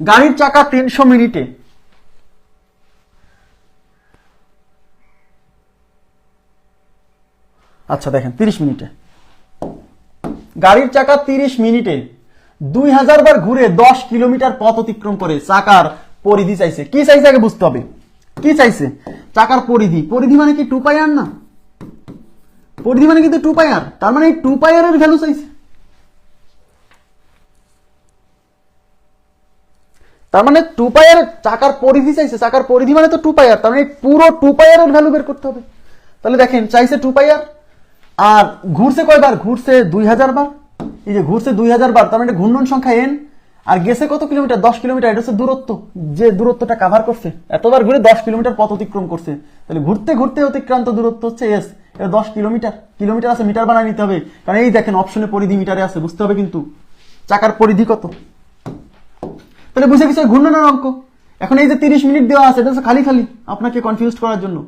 গাড়ির চাকা তিনশো মিনিটে। আচ্ছা দেখেন, তিরিশ মিনিটে। গাড়ির চাকা তিরিশ মিনিটে। দুই হাজার বার ঘুরে দশ কিলোমিটার পথ অতিক্রম করে চাকার পরিধি চাইছে। কি চাইছে আগে বুঝতে হবে। কি চাইছে? চাকার পরিধি। পরিধি মানে কি টু পাই না? পরিধি মানে কিন্তু টু পাই তার মানে এই টু ভ্যালু চাইছে। তার মানে টু পাইয়ার চাকার পরিধি চাইছে, চাকার পরিধি মানে তো টু পাইয়ার তার মানে পুরো টু পাইয়ারের ভ্যালু বের করতে হবে। তাহলে দেখেন, চাইছে টু পাইয়ার আর ঘুরছে কয়বার? ঘুরছে দুই হাজার বার। এই যে ঘুরছে দুই হাজার বার, তার মানে ঘূর্ণন সংখ্যা এন আর গেছে কত কিলোমিটার? দশ কিলোমিটার, এটা হচ্ছে দূরত্ব। যে দূরত্বটা কাভার করছে, এতবার ঘুরে দশ কিলোমিটার পথ অতিক্রম করছে। তাহলে ঘুরতে ঘুরতে অতিক্রান্ত দূরত্ব হচ্ছে এস এটা দশ কিলোমিটার। কিলোমিটার আছে, মিটার বানায় নিতে হবে। কারণ এই দেখেন অপশনে পরিধি মিটারে আছে, বুঝতে হবে কিন্তু। চাকার পরিধি কত? তাহলে বুঝে গেছে ঘূর্ণনের অঙ্ক। এখন এই যে তিরিশ মিনিট দেওয়া আছে, এটা খালি খালি, আপনাকে কনফিউজ করার জন্য।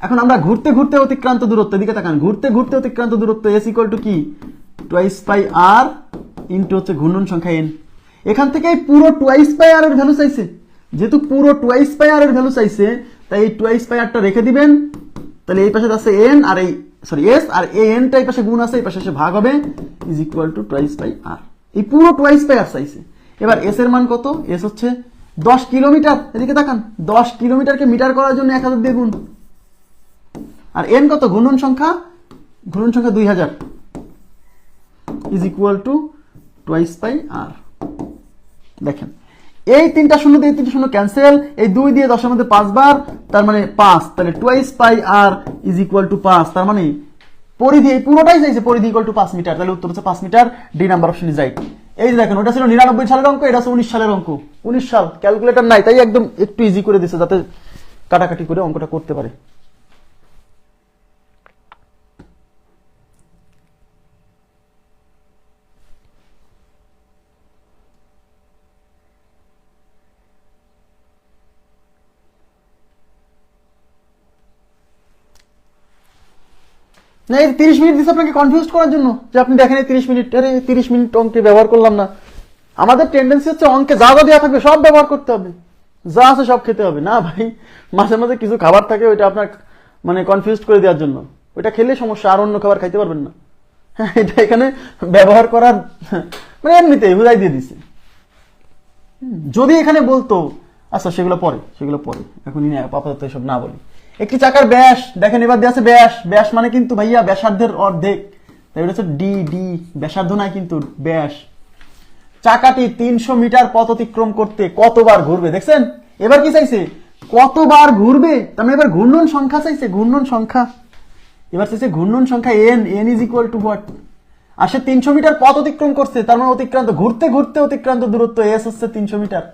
এখন আমরা ঘুরতে ঘুরতে অতিক্রান্ত দূরত্ব দিকে তাকান, ঘুরতে ঘুরতে অতিক্রান্ত দূরত্ব এস ইকুয়াল টু কি? টুয়াইস পাই আর ইন্টু হচ্ছে ঘূর্ণন সংখ্যা এন এখান থেকে পুরো টুয়াইস পাই আর এর ভ্যালু চাইছে। যেহেতু পুরো টুয়াইস পাই আর এর ভ্যালু চাইছে, তাই এই টুয়াইস পাই আরটা রেখে দিবেন। তাহলে এই পাশে আছে এন আর এই সরি এস আর এই এনটা এই পাশে গুণ আছে, এই পাশে ভাগ হবে is equal to twice pi r এই পুরো টুয়াইস পাই আর চাইছে। এবার এস এর মান কত? এস হচ্ছে দশ কিলোমিটার। এদিকে তাকান, দশ কিলোমিটারকে মিটার করার জন্য এক হাজার দিয়ে গুণ। আর এন কত? ঘূর্ণন সংখ্যা? ঘূর্ণন সংখ্যা দুই হাজার। Is equal to twice pi r দেখেন, এই তিনটা শূন্য দিয়ে তিনটা শূন্য ক্যান্সেল এই দুই দিয়ে দশের মধ্যে পাঁচবার, তার মানে পাঁচ, তাহলে twice pi r is equal to পাঁচ, তার মানে পরিধি পুরোটাই চাইছে পরিধি ইকুয়াল টু পাঁচ মিটার, তাহলে উত্তর হচ্ছে পাঁচ metre D number option is right এই যে দেখেন, ওটা ছিল নিরানব্বই সালের অঙ্ক, এটা উনিশ সালের অঙ্ক। উনিশ সাল, ক্যালকুলেটর নাই, তাই একদম একটু ইজি করে দিছে, যাতে কাটাকাটি করে অঙ্কটা করতে পারে। না, এই তিরিশ মিনিট দিচ্ছে আপনাকে কনফিউজ করার জন্য যে আপনি দেখেন এই তিরিশ মিনিট আরে তিরিশ মিনিট অঙ্কে ব্যবহার করলাম না। আমাদের টেন্ডেন্সি হচ্ছে অঙ্কে যা যা দেওয়া থাকবে সব ব্যবহার করতে হবে। যা আছে সব খেতে হবে। না ভাই, মাঝে মাঝে কিছু খাবার থাকে ওইটা আপনার মানে কনফিউজ করে দেওয়ার জন্য। ওইটা খেলে সমস্যা, আর অন্য খাবার খাইতে পারবেন না। হ্যাঁ এটা এখানে ব্যবহার করার মানে এমনিতেই বুঝাই দিয়ে দিছে। যদি এখানে বলতো আচ্ছা সেগুলো পরে সেগুলো পরে। এখনই আপাতত এসব না বলি। একটি চাকার ব্যাস, দেখেন এবার দেওয়া আছে ব্যাস। ব্যাস মানে কিন্তু ভাইয়া ব্যাসার্ধের অর্ধেক। তাই হচ্ছে ডি ডি ব্যাসার্ধ নয় কিন্তু ব্যাস। চাকাটি তিনশো মিটার পথ অতিক্রম করতে কতবার ঘুরবে, দেখছেন? এবার কি চাইছে? কতবার ঘুরবে? তার মানে এবার ঘূর্ণন সংখ্যা চাইছে, ঘূর্ণন সংখ্যা। এবার চাইছে ঘূর্ণন সংখ্যা N N is equal to what আর সে তিনশো মিটার পথ অতিক্রম করছে, তার মানে অতিক্রান্ত, ঘুরতে ঘুরতে অতিক্রান্ত দূরত্ব এস হচ্ছে তিনশো মিটার।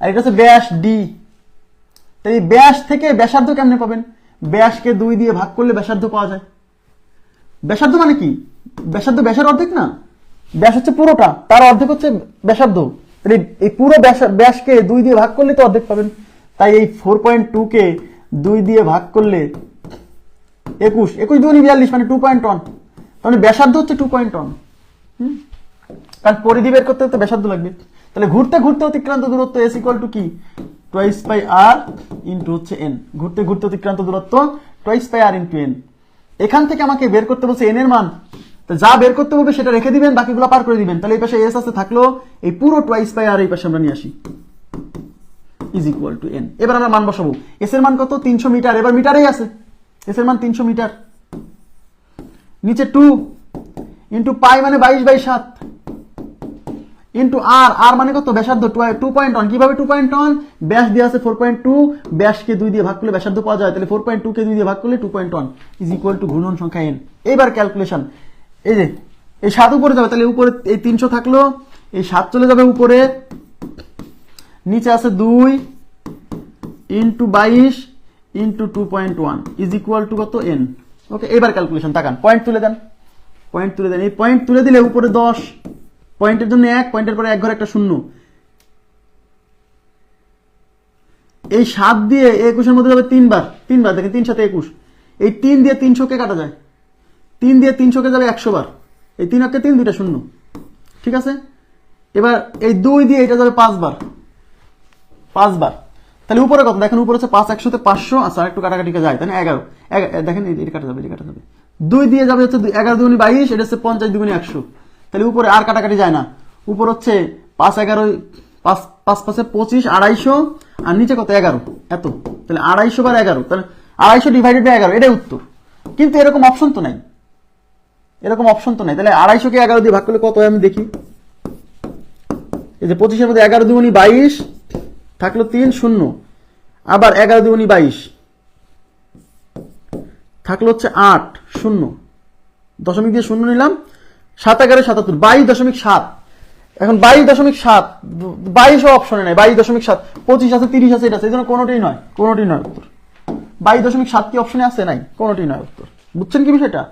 আর এটা হচ্ছে ব্যাস ডি তাই ব্যাস থেকে ব্যাসার্ধ কেমনে পাবেন? ব্যাসকে দুই দিয়ে ভাগ করলে ব্যাসার্ধ পাওয়া যায়। ব্যাসার্ধ মানে কি? ব্যাসার্ধ ব্যাসের অর্ধেক না? ব্যাস হচ্ছে পুরোটা, তার অর্ধেক হচ্ছে ব্যাসার্ধ। তাহলে এই পুরো ব্যাস- ব্যাসকে দুই দিয়ে ভাগ করলে তো অর্ধেক পাবেন। তাই এই ফোর পয়েন্ট কে দুই দিয়ে ভাগ করলে একুশ একুশ দুই বিয়াল্লিশ মানে টু পয়েন্ট ওয়ান তাহলে ব্যাসার্ধ হচ্ছে টু পয়েন্ট ওয়ান কারণ পরিধি বের করতে হতে ব্যাসার্ধ লাগবে। তাহলে ঘুরতে ঘুরতে অতিক্রান্ত দূরত্ব এস ইকুয়াল টু কি? টোয়াইস পাই আর ইন্টু হচ্ছে এন ঘুরতে ঘুরতে অতিক্রান্ত দূরত্ব twice pi R into N এখান থেকে আমাকে বের করতে বলছে এন এর মান। যা বের করতে বলবে সেটা রেখে দিবেন, বাকিগুলো পার করে দিবেন। তাহলে এই পাশে এস আছে থাকল, এই পুরো টোয়াইস পাই আর এই পাশে আমরা নিয়ে আসি। ইজ ইকুয়াল টু এন এবার আমরা মান বসাবো। এস এর মান কত? তিনশো মিটার। এবার মিটারেই আছে। এস এর মান তিনশো মিটার। নিচে টু ইন্টু পাই মানে বাইশ বাই সাত। ইন্টু আর আর মানে কত? ব্যাসার্ধ টু পয়েন্ট ওয়ান কীভাবে টু পয়েন্ট ওয়ান ব্যাস দিয়ে আছে ফোর পয়েন্ট টু ব্যাসকে দুই দিয়ে ভাগ করলে ব্যাসার্ধ পাওয়া যায়। তাহলে ফোর পয়েন্ট টু কে দুই দিয়ে ভাগ করলে two point one is equal to ঘূর্ণন সংখ্যা এন এইবার ক্যালকুলেশন এই যে, এই সাত উপরে যাবে, তাহলে উপরে এই তিনশো থাকল, এই সাত চলে যাবে উপরে। নিচে আছে দুই ইন্টু বাইশ into two point one is equal to কত? এন ওকে, এবার ক্যালকুলেশন তাকান পয়েন্ট তুলে দেন। পয়েন্ট তুলে দেন, এই পয়েন্ট তুলে দিলে উপরে দশ। পয়েন্টের জন্য এক, পয়েন্টের পরে এক ঘরে, একটা শূন্য। এই সাত দিয়ে একুশের মধ্যে যাবে তিনবার। তিনবার, দেখেন, তিন সাথে একুশ। এই তিন দিয়ে তিনশোকে কাটা যায়। তিন দিয়ে তিনশোকে যাবে একশো বার এই তিন অক্ষে তিন, দুইটা শূন্য। ঠিক আছে? এবার এই দুই দিয়ে এটা যাবে পাঁচবার। পাঁচবার। তাহলে উপরে কত? দেখেন, উপরে হচ্ছে পাঁচ, একশোতে পাঁচশো আচ্ছা একটু কাটাকাটি যায়, তাহলে এগারো। দেখেন, এটা কাটা যাবে, এটা কাটা যাবে। দুই দিয়ে যাবে হচ্ছে এগারো দুগুনি বাইশ, এটা হচ্ছে পঞ্চাশ দুগুনি একশো। তাহলে উপরে আর কাটাকাটি যায় না। উপর হচ্ছে পাঁচ এগারো, পাঁচ পাঁচ পাঁচে পঁচিশ, আড়াইশো, আর নিচে কত? এগারো। এত। তাহলে আড়াইশো বার এগারো। তাহলে আড়াইশো ডিভাইডেড বাই এগারো, এটাই উত্তর। কিন্তু এরকম অপশন তো নাই। এরকম অপশন তো নাই। তাহলে আড়াইশোকে এগারো দিয়ে ভাগ করলে কত হয় আমি দেখি। এই যে পঁচিশের মধ্যে এগারো দুগুনি বাইশ থাকল তিন, শূন্য। আবার এগারো দুগুনি বাইশ থাকল হচ্ছে আট, শূন্য। দশমিক দিয়ে শূন্য নিলাম। সাত এগারো সাতাত্তর, বাইশ দশমিক সাত। এখন বাইশ দশমিক সাত বাইশও অপশনে নাই, বাইশ দশমিক সাত। পঁচিশ আছে, তিরিশ আছে, এটা আছে জন্য কোনোটাই নয় কোনোটি নয় উত্তর। বাইশ দশমিক সাত কি অপশনে আছে? নাই কোনোটি নয় উত্তর। বুঝছেন কি বিষয়টা?